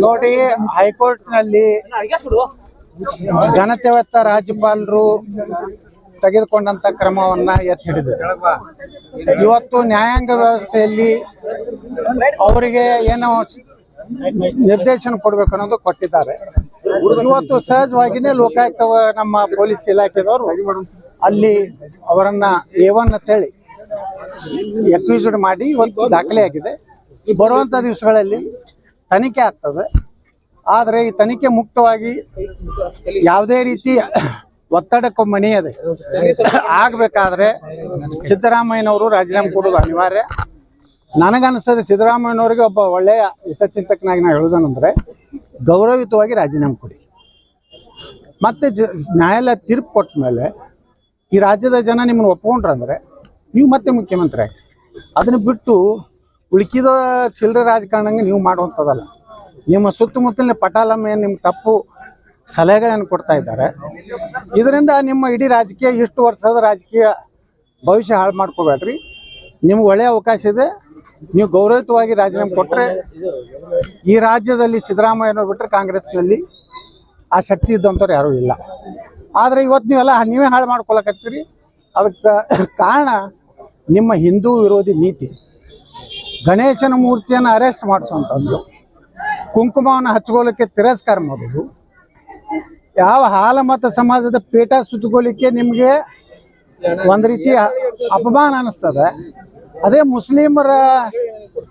ನೋಡಿ ಹೈಕೋರ್ಟ್ನಲ್ಲಿ ಜನತೆವತ್ತ ರಾಜ್ಯಪಾಲರು ತೆಗೆದುಕೊಂಡಂತ ಕ್ರಮವನ್ನ ಎತ್ತಿ ಹಿಡಿದರು ಇವತ್ತು ನ್ಯಾಯಾಂಗ ವ್ಯವಸ್ಥೆಯಲ್ಲಿ ಅವರಿಗೆ ಏನೋ ನಿರ್ದೇಶನ ಕೊಡಬೇಕು ಅನ್ನೋದು ಕೊಟ್ಟಿದ್ದಾರೆ. ಇವತ್ತು ಸಹಜವಾಗಿನೇ ಲೋಕಾಯುಕ್ತ ನಮ್ಮ ಪೊಲೀಸ್ ಇಲಾಖೆದವರು ಅಲ್ಲಿ ಅವರನ್ನ ಏವನ್ ಅಂತೇಳಿ ಎಕ್ಯೂಸ್ಡ್ ಮಾಡಿ ಇವತ್ತು ದಾಖಲೆ ಆಗಿದೆ. ಈ ಬರುವಂತ ದಿವಸಗಳಲ್ಲಿ ತನಿಖೆ ಆಗ್ತದೆ. ಆದರೆ ಈ ತನಿಖೆ ಮುಕ್ತವಾಗಿ ಯಾವುದೇ ರೀತಿ ಒತ್ತಡಕ್ಕೂ ಮಣಿಯದೆ ಆಗ್ಬೇಕಾದ್ರೆ ಸಿದ್ದರಾಮಯ್ಯನವರು ರಾಜೀನಾಮೆ ಕೊಡೋದು ಅನಿವಾರ್ಯ. ನನಗನ್ನಿಸ್ತದೆ ಸಿದ್ದರಾಮಯ್ಯನವರಿಗೆ ಒಬ್ಬ ಒಳ್ಳೆಯ ಹಿತಚಿಂತಕನಾಗಿ ನಾನು ಹೇಳೋದನಂದ್ರೆ ಗೌರವಯುತವಾಗಿ ರಾಜೀನಾಮೆ ಕೊಡಿ. ಮತ್ತೆ ನ್ಯಾಯಾಲಯ ತೀರ್ಪು ಕೊಟ್ಟ ಮೇಲೆ ಈ ರಾಜ್ಯದ ಜನ ನಿಮ್ಮನ್ನು ಒಪ್ಕೊಂಡ್ರಂದ್ರೆ ನೀವು ಮತ್ತೆ ಮುಖ್ಯಮಂತ್ರಿ ಆಗಿ ಅದನ್ನ ಬಿಟ್ಟು ಉಳುಕಿದ ಚಿಲ್ಲರೆ ರಾಜಕಾರಣಂಗೆ ನೀವು ಮಾಡುವಂಥದ್ದಲ್ಲ. ನಿಮ್ಮ ಸುತ್ತಮುತ್ತಲಿನ ಪಟಾಲಮ್ಮ ನಿಮ್ಮ ತಪ್ಪು ಸಲಹೆಗಳನ್ನು ಕೊಡ್ತಾ ಇದ್ದಾರೆ. ಇದರಿಂದ ನಿಮ್ಮ ಇಡೀ ರಾಜಕೀಯ, ಇಷ್ಟು ವರ್ಷದ ರಾಜಕೀಯ ಭವಿಷ್ಯ ಹಾಳು ಮಾಡ್ಕೋಬೇಡ್ರಿ. ನಿಮ್ಗೆ ಒಳ್ಳೆಯ ಅವಕಾಶ ಇದೆ. ನೀವು ಗೌರವಯುತವಾಗಿ ರಾಜೀನಾಮೆ ಕೊಟ್ಟರೆ ಈ ರಾಜ್ಯದಲ್ಲಿ ಸಿದ್ದರಾಮಯ್ಯನವ್ರು ಬಿಟ್ಟರೆ ಕಾಂಗ್ರೆಸ್ನಲ್ಲಿ ಆ ಶಕ್ತಿ ಇದ್ದಂಥವ್ರು ಯಾರೂ ಇಲ್ಲ. ಆದರೆ ಇವತ್ತು ನೀವೆಲ್ಲ ನೀವೇ ಹಾಳು ಮಾಡ್ಕೊಳಕತ್ತೀರಿ. ಅದಕ್ಕೆ ಕಾರಣ ನಿಮ್ಮ ಹಿಂದೂ ವಿರೋಧಿ ನೀತಿ. ಗಣೇಶನ ಮೂರ್ತಿಯನ್ನು ಅರೆಸ್ಟ್ ಮಾಡಿಸುವಂಥದ್ದು ಕುಂಕುಮವನ್ನು ಹಚ್ಕೊಳ್ಳಿಕ್ಕೆ ತಿರಸ್ಕಾರ ಮಾಡೋದು. ಯಾವ ಹಾಲಮತ ಸಮಾಜದ ಪೇಟ ಸುತ್ತಕೊಳ್ಳಿಕ್ಕೆ ನಿಮಗೆ ಒಂದು ರೀತಿ ಅಪಮಾನ ಅನ್ನಿಸ್ತದೆ ಅದೇ ಮುಸ್ಲಿಮರ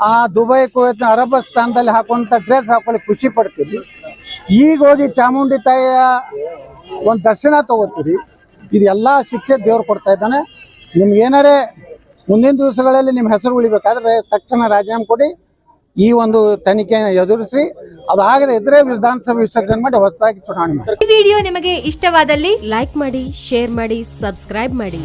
ಆ ದುಬೈ, ಕುವೈತ್ ಅರಬಸ್ತಾನದಲ್ಲಿ ಹಾಕುವಂಥ ಡ್ರೆಸ್ ಹಾಕೊಳ್ಳಿ ಖುಷಿ ಪಡ್ತೀವಿ ಈಗ ಹೋಗಿ ಚಾಮುಂಡಿ ತಾಯಿಯ ಒಂದು ದರ್ಶನ ತಗೋತೀರಿ. ಇದೆಲ್ಲ ಶಿಕ್ಷೆ ದೇವ್ರು ಕೊಡ್ತಾ ಇದ್ದಾನೆ. ನಿಮ್ಗೆ ಏನಾರೇ ಮುಂದಿನ ದಿವಸಗಳಲ್ಲಿ ನಿಮ್ಮ ಹೆಸರು ಉಳಿಬೇಕಾದ್ರೆ ತಕ್ಷಣ ರಾಜೀನಾಮೆ ಕೊಡಿ. ಈ ಒಂದು ತನಿಖೆಯನ್ನು ಎದುರಿಸಿ ಅದಾಗದೆ ಇದ್ರೆ ವಿಧಾನಸಭೆ ವಿಸರ್ಜನೆ ಮಾಡಿ ಹೊಸದಾಗಿ ಚುನಾವಣೆ ವಿಡಿಯೋ ನಿಮಗೆ ಇಷ್ಟವಾದಲ್ಲಿ ಲೈಕ್ ಮಾಡಿ, ಶೇರ್ ಮಾಡಿ, ಸಬ್ಸ್ಕ್ರೈಬ್ ಮಾಡಿ.